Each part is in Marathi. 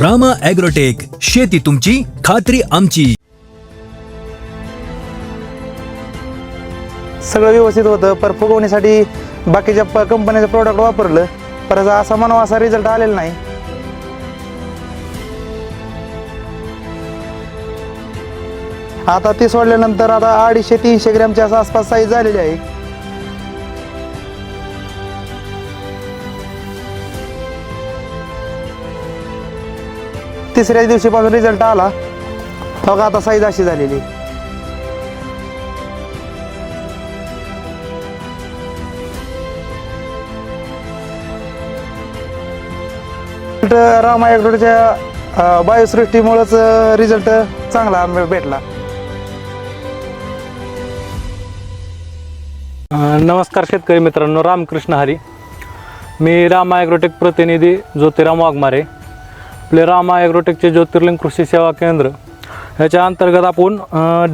रामा ॲग्रोटेक शेती तुमची खात्री आमची. सगळं व्यवस्थित होतं पर फुगवण्यासाठी बाकीच्या प कंपनीचं प्रोडक्ट वापरलं पर असा म्हणावा असा रिझल्ट आलेला नाही. आता ते सोडल्यानंतर आता अडीचशे तीनशे ग्रॅमच्या आसपास साईज झालेली आहे. तिसऱ्याच दिवशीपासून रिझल्ट आला. बघा आता साईज अशी झालेली. आहे. रामा ॲग्रोच्या बायोसृष्टीमुळंच रिझल्ट चांगला भेटला. नमस्कार शेतकरी मित्रांनो रामकृष्ण हरी. मी रामा ॲग्रोटेक प्रतिनिधी ज्योतिराम वाघमारे. आपले रामा ॲग्रोटेकचे ज्योतिर्लिंग कृषी सेवा केंद्र. ह्याच्या अंतर्गत आपण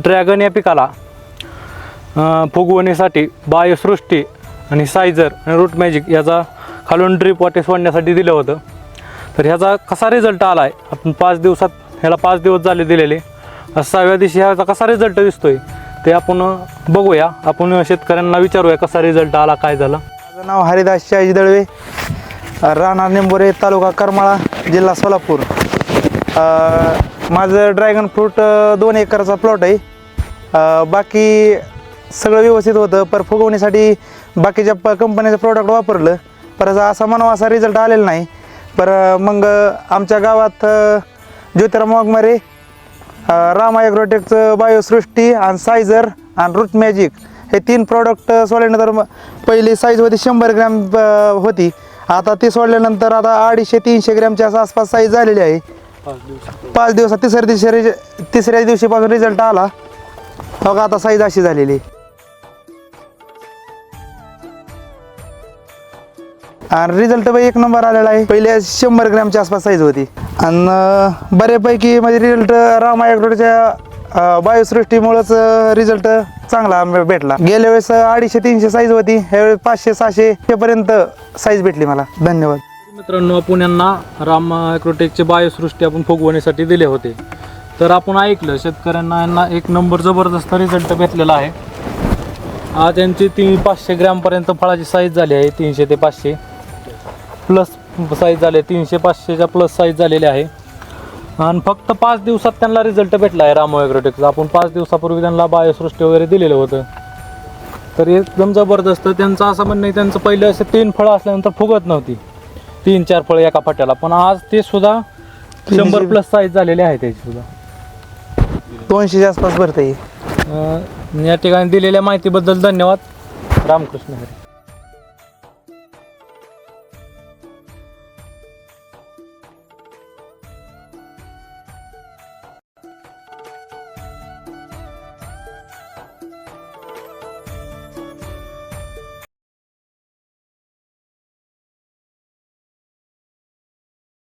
ड्रॅगन या पिकाला फुगवणीसाठी बायोसृष्टी आणि सायझर आणि रूट मॅजिक याचा खालून ड्रीप वाटे सोडण्यासाठी दिलं होतं. तर ह्याचा कसा रिझल्ट आला आहे आपण पाच दिवसात ह्याला पाच दिवस झाले दिलेले. सहाव्या दिवशी ह्याचा कसा रिझल्ट आहे ते आपण बघूया. आपण शेतकऱ्यांना विचारूया कसा रिझल्ट आला काय झाला? माझं नाव हरिदास शाहजी दळवे. राहणार निंबोरे तालुका करमाळा जिल्हा सोलापूर. माझं ड्रॅगन फ्रूट दोन एकरचा प्लॉट आहे. बाकी सगळं व्यवस्थित होतं पर फुगवण्यासाठी बाकीच्या प कंपनीचं प्रोडक्ट वापरलं. पर असा म्हणावा असा रिझल्ट आलेला नाही. पर मग आमच्या गावात ज्योतिराम वाघमारे रामा ॲग्रोटेकचं बायोसृष्टी आणि सायझर आणि रूट मॅजिक हे तीन प्रॉडक्ट सोडल्यानंतर पहिली साईज होती शंभर ग्रॅम होती. आता ती सोडल्यानंतर आता अडीचशे तीनशे ग्रॅमच्या आसपास साईज झालेली आहे. पाच दिवसात. तिसऱ्या दिवशी रिज तिसऱ्या दिवशीपासून रिझल्ट आला. बघा आता साईज अशी झालेली. आणि रिझल्ट पण एक नंबर आलेला आहे. पहिले शंभर ग्रॅमच्या आसपास साईज होती. आणि बऱ्यापैकी म्हणजे रिझल्ट रामा ॲग्रोडच्या बायोसृष्टीमुळंच रिझल्ट चांगला भेटला. गेल्या वेळेस अडीचशे तीनशे साईज होती. ह्यावेळेस पाचशे सहाशे पर्यंत साईज भेटली मला. धन्यवाद. मित्रांनो आपण यांना राम ॲक्रोटेकचे बायोसृष्टी आपण फुगवण्यासाठी दिले होते. तर आपण ऐकलं शेतकऱ्यांना यांना एक नंबर जबरदस्त रिझल्ट भेटलेला आहे. आज यांची तीन पाचशे ग्रॅमपर्यंत फळाची साईज झाली आहे तीनशे ते पाचशे. प्लस साईज झाले तीनशे पाचशेच्या प्लस साईज झालेली आहे. आणि फक्त पाच दिवसात त्यांना रिझल्ट भेटला आहे रामो ॲग्रोटेकचा. आपण पाच दिवसापूर्वी त्यांना बायोसृष्टी वगैरे दिलेलं होतं. तर एकदम जबरदस्त. त्यांचं असं म्हणणं आहे त्यांचं पहिलं असे तीन फळं असल्यानंतर फुगत नव्हती. तीन चार फळं एका फाट्याला. पण आज ते सुद्धा शंभर प्लस साईज झालेले आहे त्याची सुद्धा. दोनशेच्या आसपास भरता येईल या ठिकाणी दिलेल्या माहितीबद्दल धन्यवाद. रामकृष्ण हरी.